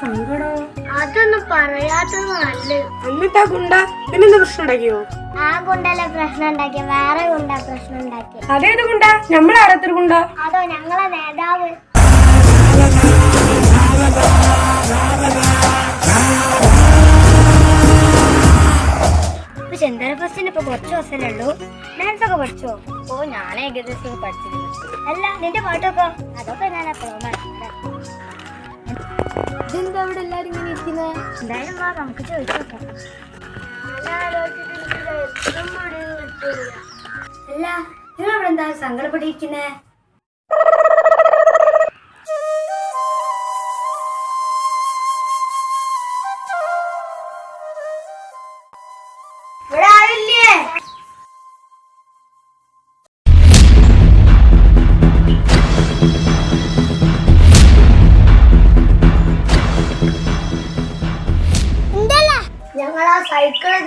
സങ്കടോ? അതൊന്നും പറയാത്തത് നല്ലത്. എന്നിട്ടാ ഗുണ്ട? പിന്നെന്ത് പ്രശ്നം ഉണ്ടാക്കിയോ? ആ ഗുണ്ടല്ലേ പ്രശ്നം ഉണ്ടാക്കിയ? വേറെ ഗുണ്ട പ്രശ്നം ഉണ്ടാക്കിയ. അതേത് ഗുണ്ട? നമ്മളെ ആരത്തൊരു ഗുണ്ട? അതോ ഞങ്ങളെ നേതാവ്? ഇപ്പൊ ചെന്താന ഫസ്റ്റിന് ഇപ്പൊ കുറച്ച് ദിവസമല്ലേ ഉള്ളൂ. ഡാൻസ് ഒക്കെ പഠിച്ചോ? ഓ ഞാൻ ഏകദേശം പഠിച്ചിരുന്നു. അല്ല നിന്റെ പാട്ടൊക്കെ? അതൊക്കെ ഞാൻ എപ്പോഴും ഇതെന്താ അവിടെ എല്ലാരും ഇങ്ങനെ ഇരിക്കുന്നത് എന്തായാലും വാ നമുക്ക് ചോദിച്ചോക്കാം അല്ല നിങ്ങൾ അവിടെ എന്താ സങ്കടപ്പെട്ടിരിക്കുന്നേ? ഇവിടെ ആരില്ലേ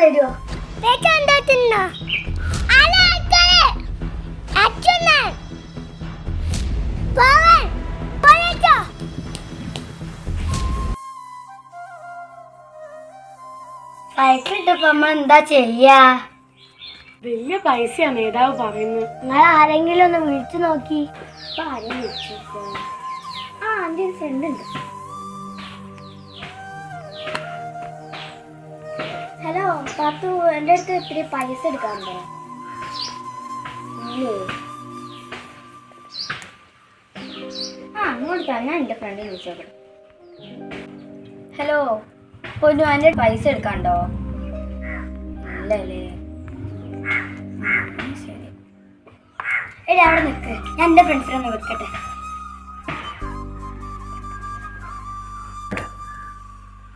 തരുമോ എന്താ ചെയ്യാ? വലിയ പൈസയാ നേതാവ് പറയുന്നത് നിങ്ങൾ ആരെങ്കിലും ഒന്ന് വിളിച്ചു നോക്കി. ഇപ്പൊ ആരെയും വിളിച്ചു ആ എന്റെ സെന്റ് ഫ്രണ്ട് ഉണ്ട്. പാത്തു എന്റെ അടുത്ത് ഇത്തിരി പൈസ എടുക്കാറുണ്ടോ ആ അങ്ങോട്ട് ഞാൻ എന്റെ ഫ്രണ്ടിനെ വിളിച്ചോക്കണം ഹലോ പൊന്നു എന്റെ പൈസ എടുക്കാണ്ടോ? ഇല്ലല്ലേ? ശരി. എടി അവിടെ നിൽക്ക് ഞാൻ എന്റെ ഫ്രണ്ട്സിനെ ഒന്ന് വിളിക്കട്ടെ.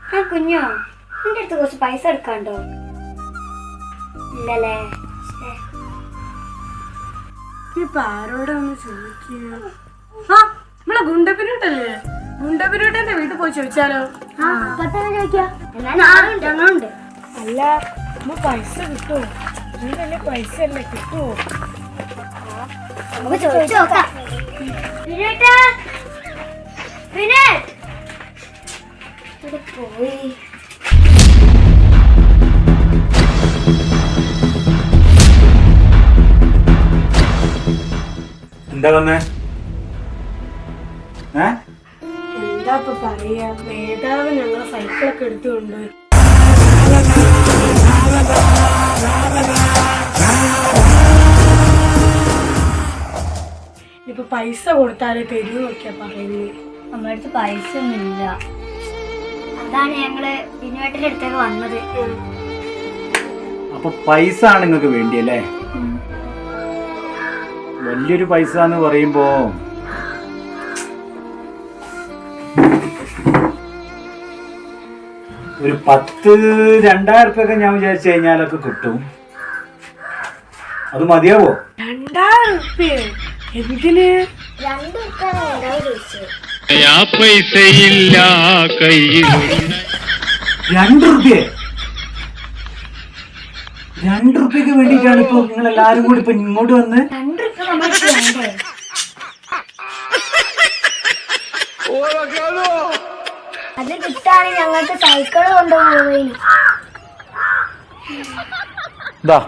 ആ കുഞ്ഞോ? നിന്റെ അടുത്ത് കുറച്ച് പൈസ എടുക്കാണ്ടോ? ഇല്ലല്ലേ. ഇപ്പൊ ചോദിക്കുക? ആ നമ്മളെ ഗുണ്ടപ്പിനോട്ടല്ലേ ഗുണ്ടപ്പിനോട്ടെ വീട്ടിൽ പോയി ചോദിച്ചാലോ? ഞങ്ങളുണ്ട് അല്ല പൈസ കിട്ടുമോ ഇതിനല്ലേ പൈസ അല്ലേ കിട്ടുമോ നമുക്ക് ചോദിച്ചു നോക്കാം. വിനേട്ടാ വിനേട്ട്. ഇവിടെ പോയി. എന്താ വന്നേ? ഏ? എന്താ ഇപ്പൊ പറയാ? നേതാവ് ഞങ്ങളെ സൈക്കിളൊക്കെ എടുത്തുകൊണ്ട് ഇപ്പൊ പൈസ കൊടുത്താലേ തരൂ നോക്കിയാ പറയുന്നത് നമ്മുടെ അടുത്ത് പൈസ ഒന്നുമില്ല അതാണ് ഞങ്ങൾ വിനുവേട്ടന്റെ അടുത്തേക്ക് വന്നത്. അപ്പൊ പൈസ ആണ് നിങ്ങൾക്ക് വേണ്ടിയല്ലേ? വലിയൊരു പൈസ എന്ന് പറയുമ്പോ ഒരു പത്ത് രണ്ടായിരം ഉറുപ്പ്യൊക്കെ ഞാൻ വിചാരിച്ചു കഴിഞ്ഞാലൊക്കെ കിട്ടും. അത് മതിയാവോ? രണ്ടായിരം ഉറുപ്പ്യ? എന്തിന്? രണ്ടു പൈസയില്ല കയ്യിൽ റുപ്യ രണ്ട് റുപ്യക്ക് വേണ്ടിയിട്ടാണ് ഇപ്പൊ നിങ്ങൾ എല്ലാരും കൂടി ഇപ്പൊ ഇങ്ങോട്ട് വന്ന് അത് കിട്ടാണ് ഞങ്ങൾക്ക് സൈക്കിൾ ha ഇതാ